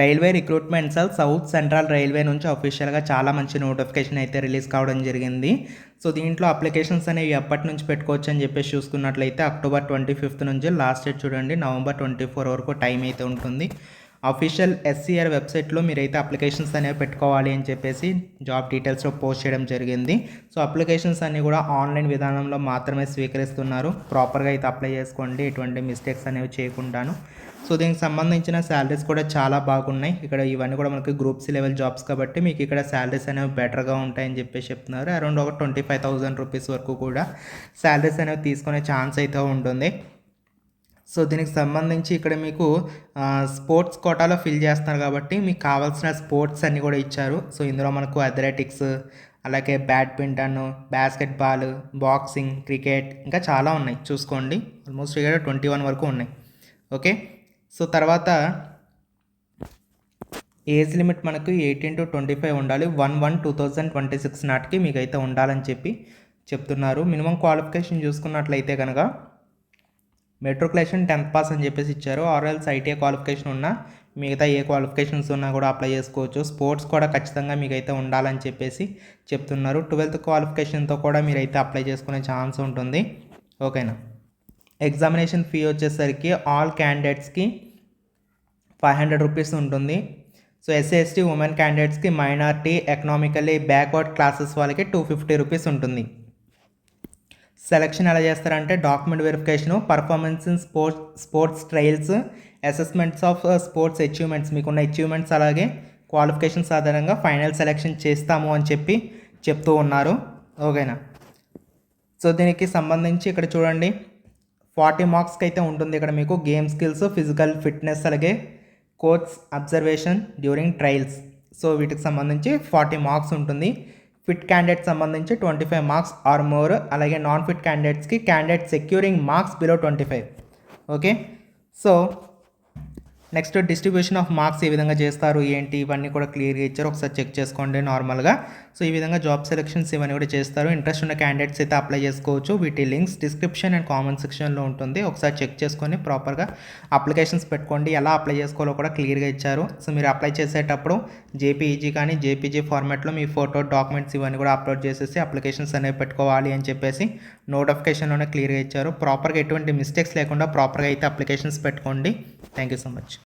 Railway recruitment cell south central railway నుంచి అఫీషియల్గా చాలా మంచి నోటిఫికేషన్ అయితే రిలీజ్ కావడం జరిగింది. సో దీంట్లో అప్లికేషన్స్ అనేవి ఎప్పటి నుంచి పెట్టుకోవచ్చు అని చెప్పేసి చూసుకున్నట్లయితే అక్టోబర్ ట్వంటీ ఫిఫ్త్ నుంచి లాస్ట్ డేట్ చూడండి నవంబర్ ట్వంటీ ఫోర్ వరకు టైం అయితే ఉంటుంది. అఫీషియల్ ఎస్సీఆర్ వెబ్సైట్లో మీరైతే అప్లికేషన్స్ అనేవి పెట్టుకోవాలి అని చెప్పేసి జాబ్ డీటెయిల్స్లో పోస్ట్ చేయడం జరిగింది. సో అప్లికేషన్స్ అన్నీ కూడా ఆన్లైన్ విధానంలో మాత్రమే స్వీకరిస్తున్నారు. ప్రాపర్గా అయితే అప్లై చేసుకోండి. ఎటువంటి మిస్టేక్స్ అనేవి చేయకుండాను. సో దీనికి సంబంధించిన శాలరీస్ కూడా చాలా బాగున్నాయి. ఇక్కడ ఇవన్నీ కూడా మనకి గ్రూప్స్ లెవెల్ జాబ్స్ కాబట్టి మీకు ఇక్కడ శాలరీస్ అనేవి బెటర్గా ఉంటాయని చెప్పేసి చెప్తున్నారు. అరౌండ్ ఒక ట్వంటీ ఫైవ్ థౌసండ్ రూపీస్ వరకు కూడా శాలరీస్ అనేవి తీసుకునే ఛాన్స్ అయితే ఉంటుంది. సో దీనికి సంబంధించి ఇక్కడ మీకు స్పోర్ట్స్ కోటాలో ఫిల్ చేస్తున్నారు కాబట్టి మీకు కావాల్సిన స్పోర్ట్స్ అన్నీ కూడా ఇచ్చారు. సో ఇందులో మనకు అథ్లెటిక్స్ అలాగే బ్యాడ్మింటన్ బాస్కెట్బాల్ బాక్సింగ్ క్రికెట్ ఇంకా చాలా ఉన్నాయి. చూసుకోండి. ఆల్మోస్ట్ ఇక్కడ ట్వంటీ వన్ వరకు ఉన్నాయి. ఓకే? సో తర్వాత ఏజ్ లిమిట్ మనకు ఎయిటీన్ టు ట్వంటీ ఫైవ్ ఉండాలి. One one two thousand twenty six నాటికి మీకు అయితే ఉండాలని చెప్పి చెప్తున్నారు. మినిమం క్వాలిఫికేషన్ చూసుకున్నట్లయితే కనుక మెట్రికులేషన్ టెన్త్ పాస్ అని చెప్పేసి ఇచ్చారు. ఆర్ఎల్స్ ఐటీఐ క్వాలిఫికేషన్ ఉన్నా మిగతా ఏ క్వాలిఫికేషన్స్ ఉన్నా కూడా అప్లై చేసుకోవచ్చు. స్పోర్ట్స్ కూడా ఖచ్చితంగా మీకైతే ఉండాలని చెప్పేసి చెప్తున్నారు. ట్వెల్త్ క్వాలిఫికేషన్తో కూడా మీరైతే అప్లై చేసుకునే ఛాన్స్ ఉంటుంది. ఓకేనా? ఎగ్జామినేషన్ ఫీ వచ్చేసరికి ఆల్ క్యాండిడేట్స్కి ఫైవ్ హండ్రెడ్ రూపీస్ ఉంటుంది. సో ఎస్సీ ఎస్టీ ఉమెన్ క్యాండిడేట్స్కి మైనార్టీ ఎకనామికల్లీ బ్యాక్వర్డ్ క్లాసెస్ వాళ్ళకి టూ ఫిఫ్టీ రూపీస్ ఉంటుంది. సెలక్షన్ ఎలా చేస్తారంటే document verification performance in sports sports trials assessments of sports achievements మీకున్న అచీవ్మెంట్స్ అలాగే క్వాలిఫికేషన్స్ ఆధారంగా ఫైనల్ సెలెక్షన్ చేస్తాము అని చెప్పి చెప్తూ ఉన్నారు. ఓకేనా? సో దీనికి సంబంధించి ఇక్కడ చూడండి. ఫార్టీ మార్క్స్కి అయితే ఉంటుంది ఇక్కడ మీకు. గేమ్ స్కిల్స్ ఫిజికల్ ఫిట్నెస్ అలాగే coach observation during trials. So వీటికి సంబంధించి ఫార్టీ మార్క్స్ ఉంటుంది. ఫిట్ క్యాండిడేట్ సంబంధించి twenty five marks or more. అలాగే నాన్ ఫిట్ క్యాండిడేట్స్కి candidate securing marks below twenty five okay so next distribution of marks ఏ విధంగా చేస్తారు ఏంటి ఇవన్నీ కూడా క్లియర్గా ఇచ్చారు. ఒకసారి చెక్ చేసుకోండి నార్మల్గా. సో ఈ విధంగా జాబ్ సెలెక్షన్స్ ఇవన్నీ కూడా చేస్తారు. ఇంట్రెస్ట్ ఉన్న క్యాండిడేట్స్ అయితే అప్లై చేసుకోవచ్చు. వీటి లింక్స్ డిస్క్రిప్షన్ అండ్ కామెంట్ సెక్షన్లో ఉంటుంది. ఒకసారి చెక్ చేసుకొని ప్రాపర్గా అప్లికేషన్స్ పెట్టుకోండి. ఎలా అప్లై చేసుకోవాలో కూడా క్లియర్గా ఇచ్చారు. సో మీరు అప్లై చేసేటప్పుడు జేపీఈజీ కానీ జేపీజీ ఫార్మాట్లో మీ ఫోటో డాక్యుమెంట్స్ ఇవన్నీ కూడా అప్లోడ్ చేసేసి అప్లికేషన్స్ అనేవి పెట్టుకోవాలి అని చెప్పేసి నోటిఫికేషన్లోనే క్లియర్గా ఇచ్చారు. ప్రాపర్గా ఎటువంటి మిస్టేక్స్ లేకుండా ప్రాపర్గా అయితే అప్లికేషన్స్ పెట్టుకోండి. Thank you so much